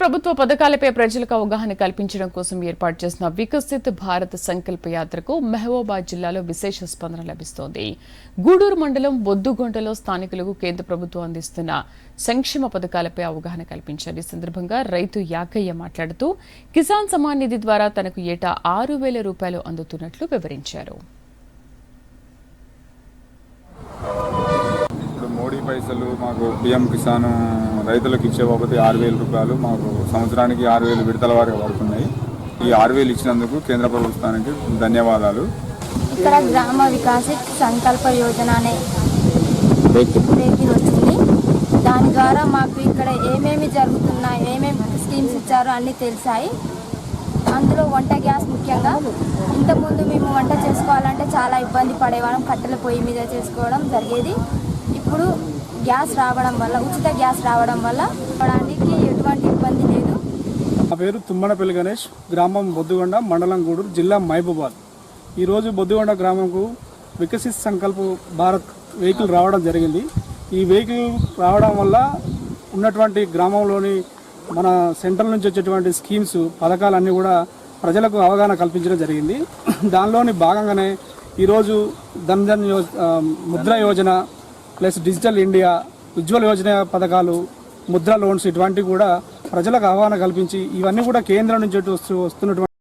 ప్రభుత్వ పథకాలపై ప్రజలకు అవగాహన కల్పించడం కోసం ఏర్పాటు చేసిన వికసిత్ భారత్ సంకల్ప యాత్రకు మెహబూబాద్ జిల్లాలో విశేష స్పందన లభిస్తోంది. గూడూరు మండలం బొద్దుగొంటలో స్థానికులకు కేంద్ర ప్రభుత్వం అందిస్తున్న సంక్షేమ పథకాలపై అవగాహన కల్పించారు. ఈ సందర్భంగా రైతు యాకయ్య మాట్లాడుతూ కిసాన్ సమాన్ నిధి ద్వారా తనకు ఏటా ఆరు వేల రూపాయలు అందుతున్నట్లు వివరించారు ఇప్పుడు మోడీ పైసలు మాకు పిఎం కిసాన్ రైతులకు ఇచ్చే బాబతి ఆరు వేల రూపాయలు మాకు సంవత్సరానికి ఆరు వేలు విడతల వారిగా పడుతున్నాయి. ఈ ఆరు వేలు ఇచ్చినందుకు కేంద్ర ప్రభుత్వానికి ధన్యవాదాలు. ఇక్కడ గ్రామ వికాసిత్ సంకల్ప యోజన అనే వెహికల్ వచ్చింది. దాని ద్వారా మాకు ఇక్కడ ఏమేమి జరుగుతున్నాయి ఏమేమి స్కీమ్స్ ఇచ్చారో అన్నీ తెలిసాయి. అందులో వంట గ్యాస్ ముఖ్యంగా. ఇంతకుముందు మేము వంట చేసుకోవాలంటే చాలా ఇబ్బంది పడేవాళ్ళం కట్టెల పొయ్యి మీద చేసుకోవడం జరిగేది. ఇప్పుడు గ్యాస్ రావడం వల్ల ఉచిత గ్యాస్ రావడం వల్ల అవడానికి ఎటువంటి ఇబ్బంది లేదు. నా పేరు తుమ్మనపల్లి గణేష్ గ్రామం బొద్దుగొండ మండలం గూడూరు జిల్లా మహబూబాద్. ఈరోజు బొద్దుగొండ గ్రామంకు వికసిత్ సంకల్ప భారత్ వెహికల్ రావడం జరిగింది. ఈ వెహికల్ రావడం వల్ల ఉన్నటువంటి గ్రామంలోని మన సెంట్రల్ నుంచి వచ్చేటువంటి స్కీమ్స్ పథకాలన్నీ కూడా ప్రజలకు అవగాహన కల్పించడం జరిగింది. దానిలోని భాగంగానే ఈరోజు ధన్ ధన్ యో Mudra Yojana plus digital India Ujjwala Yojana పథకాలు ముద్ర లోన్స్ ఇటువంటివి కూడా ప్రజలకు అవగాహన కల్పించి ఇవన్నీ కూడా కేంద్రం నుంచి వస్తూ వస్తున్నటువంటి